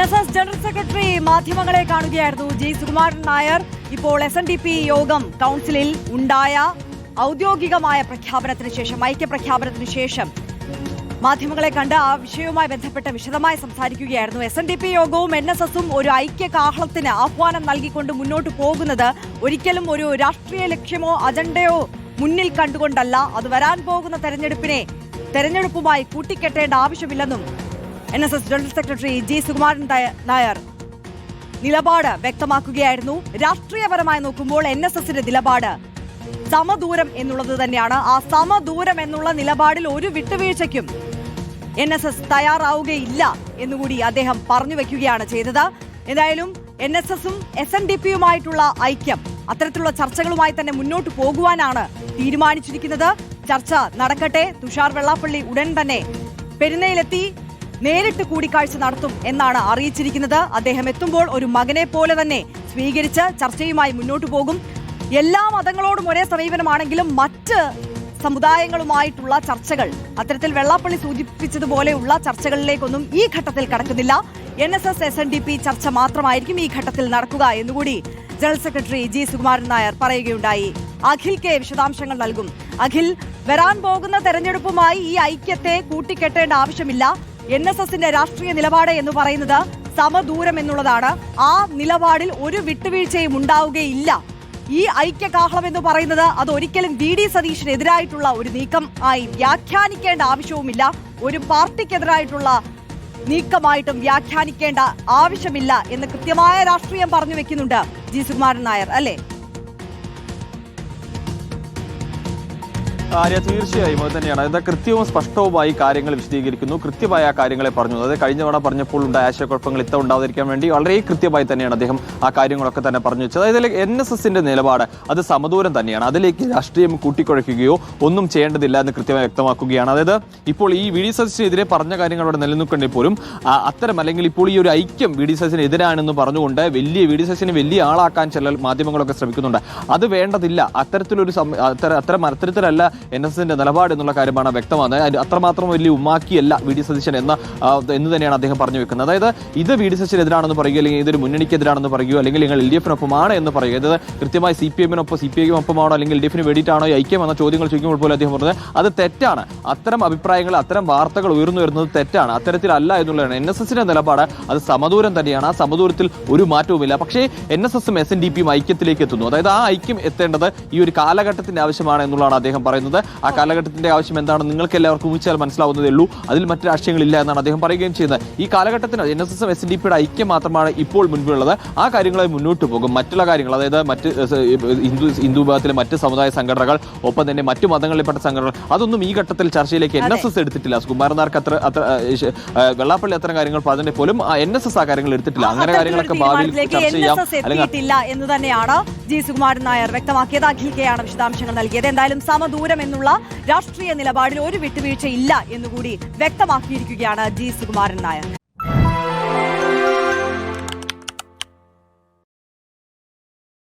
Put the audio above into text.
N S S general secretary മാധ്യമങ്ങളെ കാണുകയായിരുന്നു. G. Sukumaran Nair. ഇപ്പോൾ എസ് എൻ ഡി പി യോഗം കൗൺസിലിൽ ഉണ്ടായ ഔദ്യോഗികമായ പ്രഖ്യാപനത്തിന് ശേഷം ഐക്യപ്രഖ്യാപനത്തിന് ശേഷം മാധ്യമങ്ങളെ കണ്ട് ആ വിഷയവുമായി ബന്ധപ്പെട്ട് വിശദമായി സംസാരിക്കുകയായിരുന്നു. എസ് എൻ ഡി പി യോഗവും എൻ എസ് എസും ഒരു ഐക്യ കാഹളത്തിന് ആഹ്വാനം നൽകിക്കൊണ്ട് മുന്നോട്ട് പോകുന്നത് ഒരിക്കലും ഒരു രാഷ്ട്രീയ ലക്ഷ്യമോ അജണ്ടയോ മുന്നിൽ കണ്ടുകൊണ്ടല്ല. അത് വരാൻ പോകുന്ന തെരഞ്ഞെടുപ്പിനെ തെരഞ്ഞെടുപ്പുമായി കൂട്ടിക്കെട്ടേണ്ട ആവശ്യമില്ലെന്നും N S S general secretary G. Sukumaran Nair. നിലപാട് വ്യക്തമാക്കുകയായിരുന്നു. രാഷ്ട്രീയപരമായി നോക്കുമ്പോൾ എൻ എസ് എസിന്റെ നിലപാട് സമദൂരം എന്നുള്ളത് തന്നെയാണ്. ആ സമദൂരം എന്നുള്ള നിലപാടിൽ ഒരു വിട്ടുവീഴ്ചയ്ക്കും എൻ എസ് എസ് തയ്യാറാവുകയില്ല എന്നുകൂടി അദ്ദേഹം പറഞ്ഞു വെക്കുകയാണ് ചെയ്തത്. എന്തായാലും എൻ എസ് എസും എസ് എൻ ഡി പിയുമായിട്ടുള്ള ഐക്യം അത്തരത്തിലുള്ള ചർച്ചകളുമായി തന്നെ മുന്നോട്ട് പോകുവാനാണ് തീരുമാനിച്ചിരിക്കുന്നത്. ചർച്ച നടക്കട്ടെ. തുഷാർ വെള്ളാപ്പള്ളി ഉടൻ തന്നെ പെരുന്നയിലെത്തി. നേരിട്ട് കൂടിക്കാഴ്ച നടത്തും എന്നാണ് അറിയിച്ചിരിക്കുന്നത്. അദ്ദേഹം എത്തുമ്പോൾ ഒരു മകനെ പോലെ തന്നെ സ്വീകരിച്ച് ചർച്ചയുമായി മുന്നോട്ടു പോകും. എല്ലാ മതങ്ങളോടും ഒരേ സമീപനമാണെങ്കിലും മറ്റ് സമുദായങ്ങളുമായിട്ടുള്ള ചർച്ചകൾ അത്തരത്തിൽ വെള്ളാപ്പള്ളി സൂചിപ്പിച്ചതുപോലെയുള്ള ചർച്ചകളിലേക്കൊന്നും ഈ ഘട്ടത്തിൽ കടക്കുന്നില്ല. N S S S N D P ചർച്ച മാത്രമായിരിക്കും ഈ ഘട്ടത്തിൽ നടക്കുക എന്നുകൂടി general secretary G Sukumaran Nair പറയുകയുണ്ടായി. അഖിൽ കെ വിശദാംശങ്ങൾ നൽകും. അഖിൽ വരാൻ പോകുന്ന തെരഞ്ഞെടുപ്പുമായി ഈ ഐക്യത്തെ കൂട്ടിക്കെട്ടേണ്ട ആവശ്യമില്ല. എൻ എസ് എസിന്റെ രാഷ്ട്രീയ നിലപാട് എന്ന് പറയുന്നത് സമദൂരം എന്നുള്ളതാണ്. ആ നിലപാടിൽ ഒരു വിട്ടുവീഴ്ചയും ഉണ്ടാവുകയില്ല. ഈ ഐക്യകാഹളം എന്ന് പറയുന്നത് അത് ഒരിക്കലും വി ഡി സതീഷിനെതിരായിട്ടുള്ള ഒരു നീക്കം ആയി വ്യാഖ്യാനിക്കേണ്ട ആവശ്യവുമില്ല. ഒരു പാർട്ടിക്കെതിരായിട്ടുള്ള നീക്കമായിട്ടും വ്യാഖ്യാനിക്കേണ്ട ആവശ്യമില്ല എന്ന് കൃത്യമായ രാഷ്ട്രീയം പറഞ്ഞു വെക്കുന്നുണ്ട് ജി സുകുമാരൻ നായർ അല്ലേ? ആര്യ തീർച്ചയായും അത് തന്നെയാണ്. അതായത് കൃത്യവും സ്പഷ്ടവുമായി കാര്യങ്ങൾ വിശദീകരിക്കുന്നു. കൃത്യമായ കാര്യങ്ങളെ പറഞ്ഞു. അതായത് കഴിഞ്ഞ തവണ പറഞ്ഞപ്പോൾ ഉണ്ടായ ആശയക്കുഴപ്പങ്ങൾ ഇത്ത ഉണ്ടാവാതിരിക്കാൻ വേണ്ടി വളരെ കൃത്യമായി തന്നെയാണ് അദ്ദേഹം ആ കാര്യങ്ങളൊക്കെ തന്നെ പറഞ്ഞു വെച്ചത്. അതായത് എൻ എസ് എസിന്റെ നിലപാട് അത് സമദൂരം തന്നെയാണ്. അതിലേക്ക് രാഷ്ട്രീയം കൂട്ടിക്കുഴയ്ക്കുകയോ ഒന്നും ചെയ്യേണ്ടതില്ല എന്ന് കൃത്യമായി വ്യക്തമാക്കുകയാണ്. അതായത് ഇപ്പോൾ ഈ വി ഡി സതീശിനെതിരെ പറഞ്ഞ കാര്യങ്ങൾ അവിടെ നിലനിൽക്കേണ്ടി പോലും അത്തരം അല്ലെങ്കിൽ ഇപ്പോൾ ഈ ഒരു ഐക്യം വി ഡി സതീശിന് എതിരാണെന്ന് പറഞ്ഞുകൊണ്ട് വലിയ വി ഡി സതീശിനെ വലിയ ആളാക്കാൻ ചില മാധ്യമങ്ങളൊക്കെ ശ്രമിക്കുന്നുണ്ട്. അത് വേണ്ടതില്ല. അത്തരത്തിലൊരു അത്തരം അത്തരത്തിലല്ല എൻ എസ് എസിന്റെ നിലപാട് എന്നുള്ള കാര്യമാണ് വ്യക്തമാകുന്നത് അത്രമാത്രം വലിയ ഉമ്മാക്കിയല്ല വി ഡി സതീശൻ എന്ന എന്ന് തന്നെയാണ് അദ്ദേഹം പറഞ്ഞു വെക്കുന്നത്. അതായത് ഇത് വി ഡി സതീശനെതിരാണെന്ന് പറയുക അല്ലെങ്കിൽ ഇതൊരു മുന്നണിക്കെതിരാണെന്ന് പറയുകയോ അല്ലെങ്കിൽ നിങ്ങൾ എൽ ഡി എഫിനൊപ്പമാണ് എന്ന് പറയുക. ഇത് കൃത്യമായി സി പി എമ്മിനൊപ്പം സി പി ഐക്കൊപ്പമാണോ അല്ലെങ്കിൽ എൽ ഡി എഫിന് വേണ്ടിയിട്ടാണോ ഐക്യം എന്ന ചോദ്യങ്ങൾ ചോദിക്കുമ്പോൾ പോലും അദ്ദേഹം പറഞ്ഞത് അത് തെറ്റാണ്. അത്തരം അഭിപ്രായങ്ങൾ അത്തരം വാർത്തകൾ ഉയർന്നു വരുന്നത് തെറ്റാണ്. അത്തരത്തിലല്ല എന്നുള്ളതാണ്. എൻ എസ് എസിന്റെ നിലപാട് അത് സമദൂരം തന്നെയാണ്. ആ സമദൂരത്തിൽ ഒരു മാറ്റവുമില്ല. പക്ഷേ എൻ എസ് എസും എസ് എൻ ഡി പിയും ഐക്യത്തിലേക്ക് എത്തുന്നു. അതായത് ആ ഐക്യം എത്തേണ്ടത് ഈ ഒരു കാലഘട്ടത്തിന്റെ ആവശ്യമാണ് എന്നുള്ളതാണ് അദ്ദേഹം പറയുന്നത്. ആ കാലഘട്ടത്തിന്റെ ആവശ്യം എന്താണെന്ന് നിങ്ങൾക്ക് എല്ലാവർക്കും ഊഹിച്ചാൽ മനസ്സിലാവുന്നതേ ഉള്ളൂ. അതിൽ മറ്റു രാഷ്ട്രീയങ്ങളില്ല എന്നാണ് അദ്ദേഹം പറയുകയും ചെയ്യുന്നത്. ഈ കാലഘട്ടത്തിന് എൻ എസ് എസും എസ് എൻ ഡി പിയുടെ ഐക്യം മാത്രമാണ് ഇപ്പോൾ മുൻപിലുള്ളത്. ആ കാര്യങ്ങളെ മുന്നോട്ട് പോകും. മറ്റുള്ള കാര്യങ്ങൾ അതായത് മറ്റ് ഹിന്ദു ഹിന്ദു വിഭാഗത്തിലെ മറ്റ് സമുദായ സംഘടനകൾ ഒപ്പം തന്നെ മറ്റു മതങ്ങളിൽപ്പെട്ട സംഘടനകൾ അതൊന്നും ഈ ഘട്ടത്തിൽ ചർച്ചയിലേക്ക് എൻ എസ് എസ് എടുത്തിട്ടില്ല. സുകുമാരനാർക്ക് അത്ര അത്ര വെള്ളാപ്പള്ളി അത്തരം കാര്യങ്ങൾ പറഞ്ഞിട്ട് പോലും എൻ എസ് എസ് ആ കാര്യങ്ങൾ എടുത്തിട്ടില്ല. അങ്ങനെ കാര്യങ്ങളൊക്കെ ഭാവിയിൽ ചർച്ച ചെയ്യാം. അല്ലെങ്കിൽ എന്ന് തന്നെയാണ് ജി സുകുമാരൻ നായർ വ്യക്തമാക്കിയത്. അഖിൽ കെയാണ് വിശദാംശങ്ങൾ നൽകിയത്. എന്തായാലും സമദൂരം എന്നുള്ള രാഷ്ട്രീയ നിലപാടിൽ ഒരു വിട്ടുവീഴ്ച ഇല്ല എന്നുകൂടി വ്യക്തമാക്കിയിരിക്കുകയാണ് ജി സുകുമാരൻ നായർ.